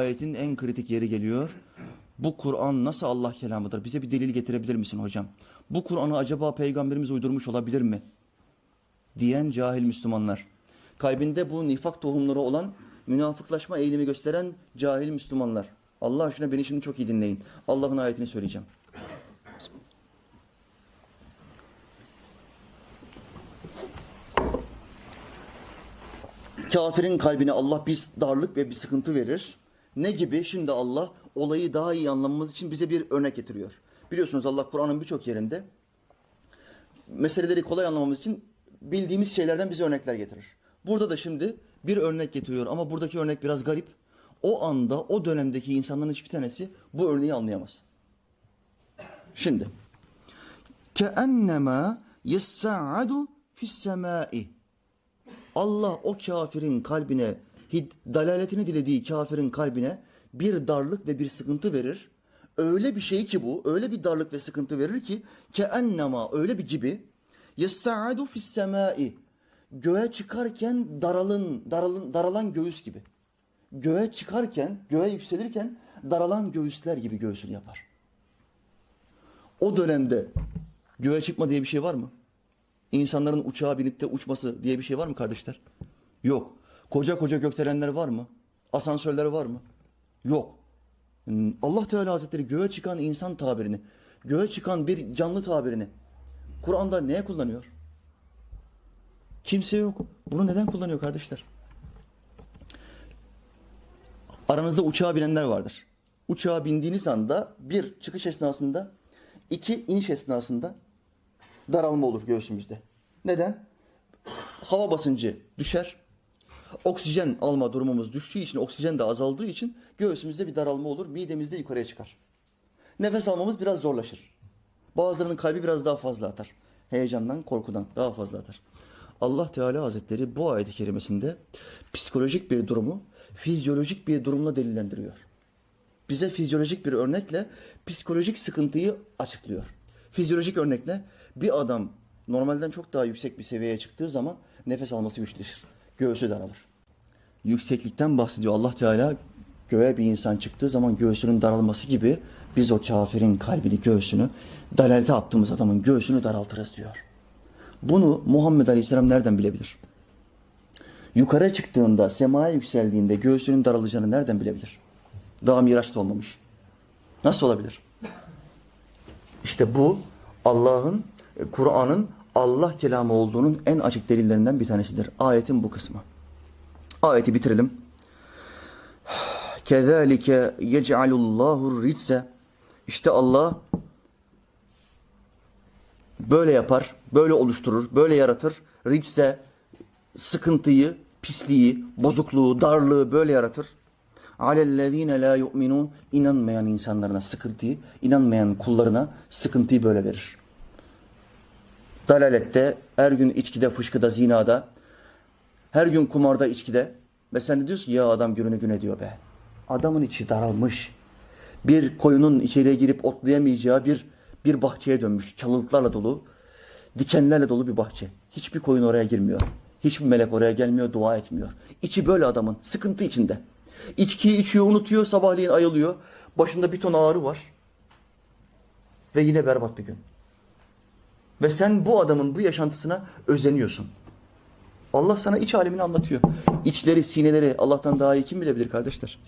ayetin en kritik yeri geliyor. Bu Kur'an nasıl Allah kelamıdır? Bize bir delil getirebilir misin hocam? Bu Kur'an'ı acaba peygamberimiz uydurmuş olabilir mi? Diyen cahil Müslümanlar. Kalbinde bu nifak tohumları olan münafıklaşma eğilimi gösteren cahil Müslümanlar. Allah aşkına beni şimdi çok iyi dinleyin. Allah'ın ayetini söyleyeceğim. Kafirin kalbine Allah bir darlık ve bir sıkıntı verir. Ne gibi? Şimdi Allah olayı daha iyi anlamamız için bize bir örnek getiriyor. Biliyorsunuz Allah Kur'an'ın birçok yerinde meseleleri kolay anlamamız için bildiğimiz şeylerden bize örnekler getirir. Burada da şimdi bir örnek getiriyor ama buradaki örnek biraz garip. O anda o dönemdeki insanların hiçbir tanesi bu örneği anlayamaz. Şimdi keennema yessa'adu fis semai. Allah o kafirin kalbine hid- dalaletini dilediği kafirin kalbine bir darlık ve bir sıkıntı verir. Öyle bir şey ki bu, öyle bir darlık ve sıkıntı verir ki ke ennema öyle bir gibi yessaadu fis semai göğe çıkarken daralın, daralın, daralan göğüs gibi. Göğe çıkarken, göğe yükselirken daralan göğüsler gibi göğsünü yapar. O dönemde göğe çıkma diye bir şey var mı? İnsanların uçağa binip de uçması diye bir şey var mı kardeşler? Yok. Koca koca gökdelenler var mı? Asansörler var mı? Yok. Allah Teala Hazretleri göğe çıkan insan tabirini, göğe çıkan bir canlı tabirini Kur'an'da neye kullanıyor? Kimse yok. Bunu neden kullanıyor kardeşler? Aranızda uçağa binenler vardır. Uçağa bindiğiniz anda bir çıkış esnasında, iki iniş esnasında daralma olur göğsümüzde. Neden? Hava basıncı düşer. Oksijen alma durumumuz düştüğü için, oksijen de azaldığı için göğsümüzde bir daralma olur. Midemizde yukarıya çıkar. Nefes almamız biraz zorlaşır. Bazılarının kalbi biraz daha fazla atar. Heyecandan, korkudan daha fazla atar. Allah Teala Hazretleri bu ayet-i kerimesinde psikolojik bir durumu fizyolojik bir durumla delillendiriyor bize fizyolojik bir örnekle psikolojik sıkıntıyı açıklıyor. Fizyolojik örnekle bir adam normalden çok daha yüksek bir seviyeye çıktığı zaman nefes alması güçleşir. Göğsü daralır. Yükseklikten bahsediyor Allah Teala. Göğe bir insan çıktığı zaman göğsünün daralması gibi biz o kafirin kalbini, göğsünü, dalalete attığımız adamın göğsünü daraltırız diyor. Bunu Muhammed Aleyhisselam nereden bilebilir? Yukarı çıktığında, semaya yükseldiğinde göğsünün daralacağını nereden bilebilir? Daha miraçta olmamış. Nasıl olabilir? İşte bu Allah'ın, Kur'an'ın Allah kelamı olduğunun en açık delillerinden bir tanesidir. Ayetin bu kısmı. Ayeti bitirelim. Kezalike yec'alullahu ritse İşte Allah böyle yapar, böyle oluşturur, böyle yaratır. Ritse sıkıntıyı, pisliği, bozukluğu, darlığı böyle yaratır. Alellezine la yu'minun inanmayan insanlarına sıkıntıyı, inanmayan kullarına sıkıntıyı böyle verir. Dalalette, her gün içkide, fışkıda, zinada, her gün kumarda, içkide ve sen de diyorsun ya adam gününü gün ediyor be. Adamın içi daralmış. Bir koyunun içeriye girip otlayamayacağı bir bir bahçeye dönmüş. Çalılıklarla dolu, dikenlerle dolu bir bahçe. Hiçbir koyun oraya girmiyor. Hiçbir melek oraya gelmiyor, dua etmiyor. İçi böyle adamın, sıkıntı içinde. İçkiyi içiyor, unutuyor, sabahleyin ayılıyor. Başında bir ton ağrı var. Ve yine berbat bir gün. Ve sen bu adamın bu yaşantısına özeniyorsun. Allah sana iç alemini anlatıyor. İçleri, sineleri Allah'tan daha iyi kim bilebilir kardeşler?